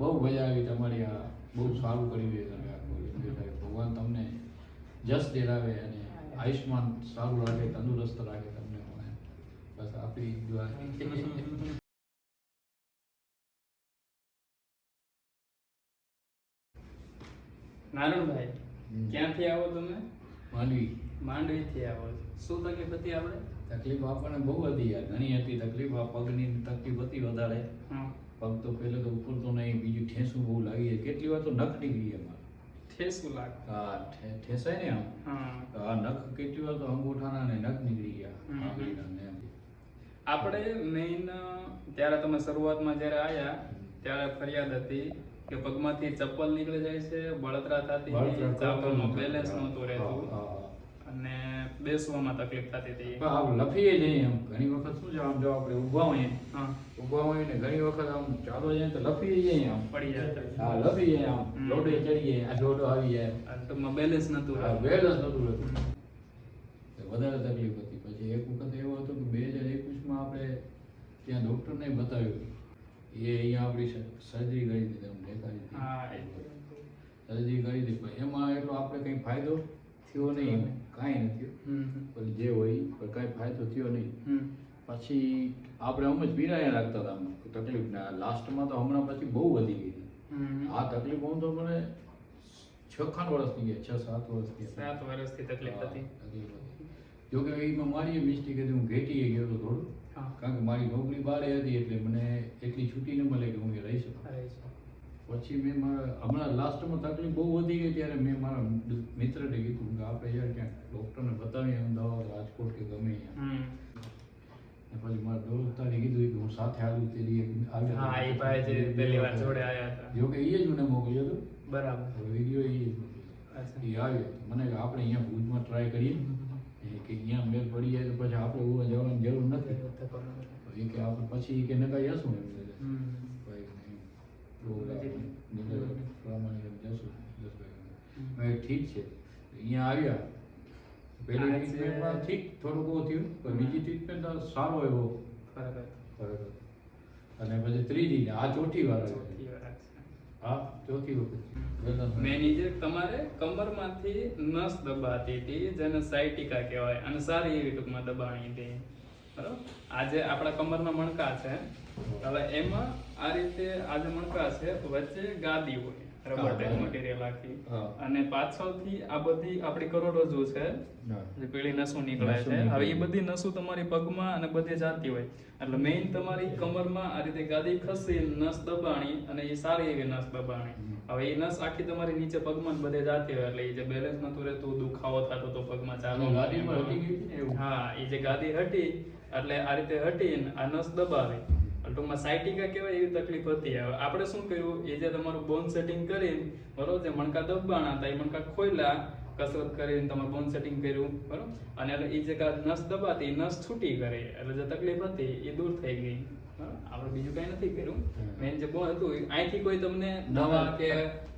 બહુ મજા આવી તમારી આ. બહુ સારું કર્યું છે તમે ભગવાન તમને જસ દેરાવે અને આયુષ્માન સારું રાખે તંદુરસ્ત રાખે તમને બસ આપણી દુઆ. નારણભાઈ ક્યાંથી આવો તમે? માંડવી. માંડવીથી આવો શું તકલીફ હતી આપણે? તકલીફ આપણને બહુ હતી યાર. ઘણી હતી તકલીફ. પગની તકલીફ હતી વધારે. હા. પગ તો પહેલે તો ઉપરતો નહીં બીજું ઠેસું બહુ લાગી જાય. કેટલી વાર તો નખ નીકળી અમારે ઠેસું લાગે હા ઠેસાય ને આમ? હા. નખ કેટલી વાર તો અંગૂઠાના ને નખ નીકળી ગયા. આંગળીના આપણે મેઇન ત્યારે તમે શરૂઆતમાં જ્યારે આયા ત્યારે ફરિયાદ હતી કે પગમાંથી ચપ્પલ નીકળી જાય છે બળતરા થતી બેલેન્સ નહોતું. રહેતું. અને બેસવામાં તકલીફ થતી હતી. લફીએ જઈએ એમ ઘણી વખત શું છે આમ જો આપણે ઊભા હોઈએ હા. ઊભા હોઈએ ને ઘણી વખત આમ ચાલો જઈએ તો લફીએ જઈએ આમ. પડી જાય હા જઈએ આમ લોડે ચડીએ આ લોડો આવી જાય. ટૂંકમાં બેલેન્સ નતું હા, બેલેન્સ નતું રહેતું. વધારે તકલીફ હતી. પછી એક વખત એવો હતો કે બે હજાર એકવીસમાં આપણે ત્યાં ડૉક્ટરને બતાવ્યું. એ અહીંયા આપણી સર્જરી કરી દીધી અમને દેખાડી હા સર્જરી કરી દીધી. પણ એમાં એટલો આપણે કંઈ ફાયદો થયો નહીં કાંઈ નથી થયું. પણ જે હોય પણ કાંઈ ફાયદો થયો નહીં. પછી આપણે આમ જ પીરાયા રાખતા હતા આમ તકલીફને. લાસ્ટમાં તો હમણાં પછી બહુ વધી ગઈ. આ તકલીફ હું તો મને છ ખાન વર્ષ થઈ ગયા છ સાત વર્ષથી સાત વર્ષથી તકલીફ હતી તકલીફ હતી. જો એમાં મારી મિસ્ટેક હતી હું ઘેટીએ ગયો હતો થોડું કારણ કે મારી નોકરી બારે હતી એટલે મને એટલી છૂટી ન મળે કે હું રહી શકું. પછી મેં મારા હમણાં લાસ્ટમાં તકલીફ બહુ વધી ગઈ ત્યારે મેં મારા મિત્રને કીધું કે આપણે યાર ક્યાંક ડૉક્ટરને બતાવીએ અમદાવાદ રાજકોટ કે ગમે ને પછી મારા દોસ્તારે કીધું કે હું સાથે આવ્યું તે દી આવ્યો હા એ ભાઈ જે પહેલી વાર જોડે આવ્યા હતા. જો કે એ જ મને મોકલ્યો હતો. બરાબર. વીડિયો એ જ મોકલ્યો એ આવ્યો. મને આપણે અહીંયા ભુજમાં ટ્રાય કરીએ. કે અહીંયા મેળ પડી જાય તો પછી આપણે ઉવા જવાની જરૂર નથી. એ કે આપણે પછી કે નકાઈ જશું એમ. ઠીક છે. અહીંયા આવ્યા. પહેલી ટ્રીટમેન્ટમાં ઠીક થોડું બહુ થયું પણ બીજી ટ્રીટમેન્ટ સારો એવો. ફરક ફરક અને પછી ત્રીજી આ ચોથી વાર. હા ચોથી વખત. મેનેજર તમારે કમરમાંથી નસ દબાતી હતી જેને સાયટિકા કહેવાય અને સારી એવી ટૂંકમાં દબાણી હતી. બરાબર આજે આપણા કમરના મણકા છે. હવે એમાં આ રીતે આ જે મણકા છે, વચ્ચે ગાદી હોય. રબર ટાઈપ મટીરિયલ આખી. અને પાછળથી આ બધી આપણી કરોડરજ્જુ છે જે પેલી નસું નીકળે છે. હવે એ બધી નસું તમારી પગમાં અને બધે જાતી હોય. એટલે મેઇન તમારી કમરમાં આ રીતે ગાદી ખસી નસ દબાણી અને એ સારી એવી નસ દબાણી. હવે એ નસ આખી તમારી નીચે પગમાં બધે જાતી હોય. એટલે એ જે બેલેન્સ નતું રહેતું દુખાવો થતો તો પગમાં એવું? હા એ જે ગાદી હટી એટલે આ રીતે હટી ને આ નસ દબાવી. ટૂંકમાં સાયટિકા કહેવાય એવી તકલીફ હતી. હવે આપણે શું કર્યું? એ જે તમારું બોન સેટિંગ કરીને બરોબર જે મણકા દબાણા હતા એ મણકા ખોલ્યા કસરત કરીને તમારું બોન સેટિંગ કર્યું બરોબર? અને એટલે એ જે નસ દબાતી નસ છૂટી કરી એટલે જે તકલીફ હતી એ દૂર થઈ ગઈ. આપણે બીજું કઈ નથી કર્યું. મેન જે બોન હતું અહીંથી કોઈ તમને દવા કે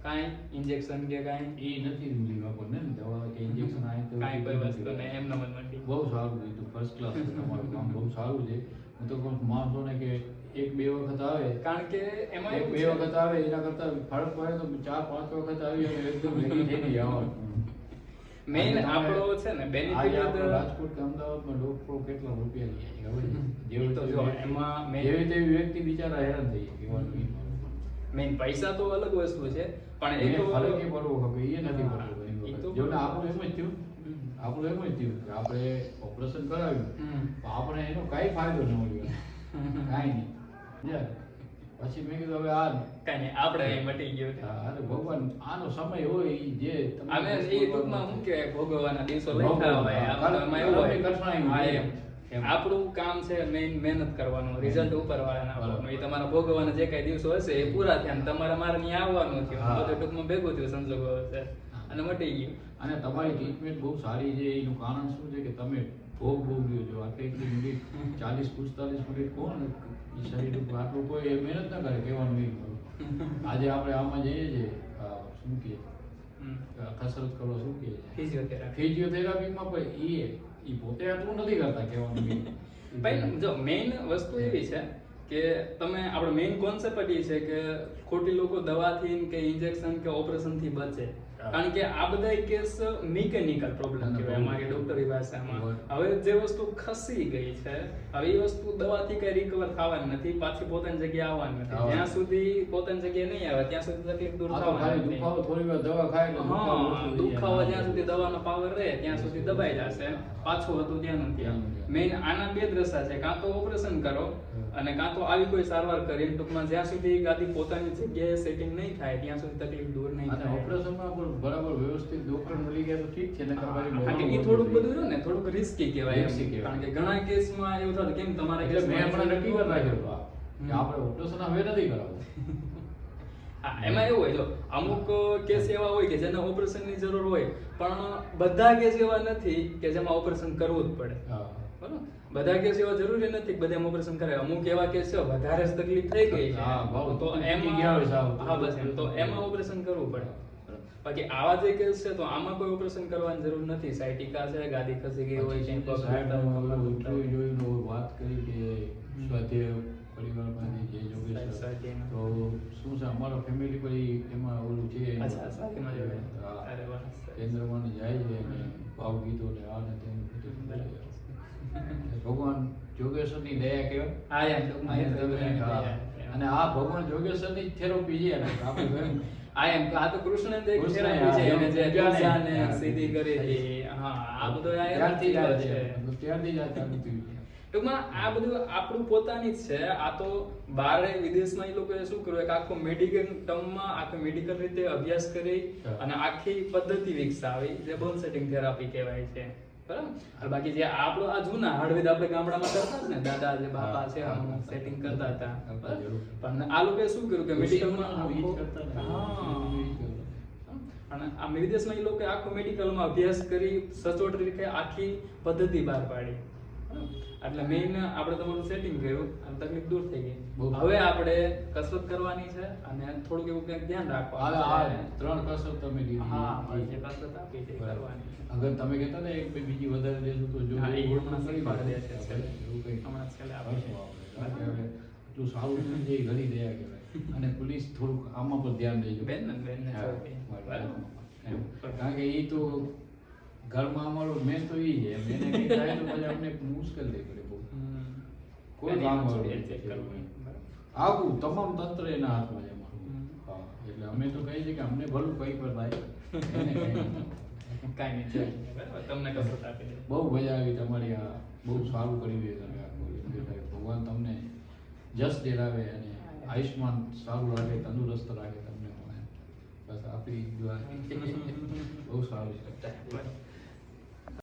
કાંઈ ઇન્જેક્શન કે કાંઈ? એ નથી લીધી આપણને ને દવા કે ઇન્જેક્શન આ તો કાંઈ કોઈ વસ્તુ ને એમ નમ જ બહુ સારું હતું ફર્સ્ટ ક્લાસ તમારું કામ બહુ સારું છે. હું તો કહું માણસોને કે એક બે વખત આવે. કારણ કે એમાં એક બે વખત આવે એના કરતા ફરક પડે તો ચાર પાંચ વખત આવી અને એકદમ ભેગી થઈ ગઈ આવવાનું મેઇન આપણો છે ને બેનિફિટ રાજકોટ કે અમદાવાદમાં ડોક્ટરો કેટલા રૂપિયા લે છે ખબર છે? જેવી તો જો એમાં મેં- જેવી તેવી વ્યક્તિ બિચારા હેરાન થઈ જાય મેઈન મેઇન પૈસા તો અલગ વસ્તુ છે પણ એ તો ફરક એ પડવો ખપે એ નથી. તો જો આપણું એમ જ થયું. આપણું એમ જ થયું કે આપણે ઓપરેશન કરાવ્યું. આપણે એનો કાંઈ ફાયદો ન મળ્યો. કાંઈ નહીં? પછી મેં કીધું હવે આ કાંઈ નહીં આપણે મટી ગયું અરે ભગવાન આનો સમય હોય જે તમને એ ટૂંકમાં શું કે ભોગવવાના દિવસો લખતા હોય આમાં એવું હોય. કઠણાઈ. આપણું કામ છે મેઇન મહેનત કરવાનું રિઝલ્ટ ઉપર વાળાના એ તમારા ભોગવવાના જે કઈ દિવસો હશે એ પૂરા થયા તમારે મારે ત્યાં આવવાનું થયું. બધું ટૂંકમાં ભેગું થયું સંજોગો હશે. અને મટી ગયું. અને તમારી ટ્રીટમેન્ટ બહુ સારી છે એનું કારણ શું છે કે તમે ભોગ ભોગવ્યો છો આટલી એટલી મિનિટ ચાલીસ પિસ્તાલીસ મિનિટ કોણ? એ શરીર આટલું કોઈ મહેનત ના કરે કહેવાનું નહીં આજે આપણે આમાં જઈએ છીએ શું કહે. કસરત કરો શું કહે ફિઝિયોથેરાપી. ફિઝિયોથેરાપીમાં પણ એ એ પોતે આટલું નથી કરતા કહેવાનું નહીં. ભાઈ જો મેઇન વસ્તુ એવી છે કે તમે આપણો મેઇન કોન્સેપ્ટ એ છે કે ખોટી લોકો દવાથી કે ઇન્જેક્શન કે ઓપરેશનથી બચે. કારણ કે આ બધા કેસ મિકેનિકલ પ્રોબ્લેમ કહેવાય. અમારી ડોક્ટરી ભાષામાં. હવે જે વસ્તુ ખસી ગઈ છે હવે એ વસ્તુ દવાથી કઈ રિકવર થવાની નથી પાછી પોતાની જગ્યાએ આવવાની નથી. જ્યાં સુધી પોતાની જગ્યાએ નહીં આવે ત્યાં સુધી તકલીફ દૂર થવાની દુખાવો થોડી વાર દવા ખાય હા. દુખાવો જ્યાં. સુધી દવાનો પાવર રહે ત્યાં સુધી દબાઈ જશે. પાછું હતું ત્યાં ત્યાં. મેઇન આના બે દ્રશ્ય છે. કાં તો ઓપરેશન કરો અને કાં તો આવી કોઈ સારવાર કરીને ટૂંકમાં જ્યાં સુધી ગાદી પોતાની જગ્યાએ સેટિંગ નહીં થાય ત્યાં સુધી તકલીફ દૂર નહીં થાય. ઓપરેશનમાં પણ બરાબર વ્યવસ્થિત ડોક્ટર મળી ગયા તો ઠીક છે નકર પાછી કારણ કે થોડુંક બધું રહ્યું ને થોડુંક રિસ્કી કહેવાય. કારણ કે ઘણા કેસમાં એવું થાય કેમ તમારે એટલે મેં હમણાં નક્કી કરી રાખ્યો હતો. કે આપણે ઓપરેશન હવે નથી કરાવવું. એમાં એવું હોય જો અમુક કેસ એવા હોય કે જેને ઓપરેશનની જરૂર હોય પણ બધા કેસ એવા નથી કે જેમાં ઓપરેશન કરવું જ પડે. બરોબર? બધા કેસ એવા જરૂરી નથી બધા એમ ઓપરેશન કરે અમુક એવા કેસ વધારે તકલીફ થઈ ગઈ છે. તો એમ હા બસ એમ. તો એમાં ઓપરેશન કરવું પડે. બાકી આવા જે કેસ છે તો આમાં કોઈ ઓપરેશન કરવાની જરૂર નથી. સાયટિકા છે ગાદી ખસી ગઈ હોય જોઈ જોઈને વાત કરી કે સ્વાધ્યાય પરિવારમાંથી જે જોગેશ તો શું છે અમારો ફેમિલી પર એમાં ઓલું છે. કેન્દ્રમાં જાય છે અને ભાવગીતો ને આ ને તેમ ભગવાન જોગેશ્વરની દયા કહેવાય. અને આ ભગવાન જોગેશ્વરની થેરોપી છે આપણે આ એમ આ તો કૃષ્ણ એક થેરાપી છે એને જે પૂજાને, પૂજાને સીધી કરી હતી. હા આ બધું આ ત્યારથી જ છે. છે. ત્યારથી જ આ. ટૂંકમાં આ બધું આપણું પોતાની જ છે. આ તો બારે વિદેશમાં એ લોકોએ શું કર્યું? કે આખો મેડિકલ ટર્મમાં આખો મેડિકલ રીતે અભ્યાસ કરી અને આખી પદ્ધતિ વિકસાવી. જે બોન સેટિંગ થેરાપી કહેવાય છે. બરાબર બાકી જે આપણો આ જૂના હળવેદ આપણે ગામડામાં કરતા ને દાદા જે બાપા છે. સેટિંગ કરતા હતા. પણ આ લોકોએ શું કર્યું કે મેડિકલમાં. અને આ વિદેશમાં એ લોકો આખો મેડિકલમાં અભ્યાસ કરી સચોટ રીતે આખી પદ્ધતિ બહાર પાડી? એટલે મેઇન આપણે તમારું સેટિંગ કર્યું અને તકલીફ દૂર થઈ ગઈ. હવે આપણે કસરત કરવાની છે અને થોડુંક એવું કંઈક ધ્યાન રાખવાનું ત્રણ કસરત તમે લીધી હા. જે કસરત આપી છે કરવાની અગર તમે કહેતા ને એક બે બીજી વધારે લેશું તો જો એ હમણાં કરી પાડે. દેશે એવું કંઈ. હમણાં છેલ્લે આપી છે. આપણે. કારણ કે હવે એટલું સારું છે જે ઘડી દયા કહેવાય. અને પોલીસ થોડુંક આમાં પણ ધ્યાન દેજો. બેન ને બેન. કારણ કે એ તો ઘરમાં અમારો મેં તો ઈ છે. એને કંઈ થાય તો પછી અમને મુશ્કેલ પડે બહુ. કોઈ કામ વાળું. આખું તમામ તંત્ર એના હાથમાં છે અમારું. એટલે અમે તો કહીએ છીએ કે અમને ભલું કઈ પર થાય. એને કંઈ નહીં. કાંઈ નહીં તમને કસરત આપી બહુ મજા આવી તમારી આ બહુ સારું કરી દે તમે આખું ભગવાન તમને જસ દેરાવે અને આયુષ્માન સારું રાખે તંદુરસ્ત રાખે તમને બસ આપણી દુઆ. બહુ સારું છે.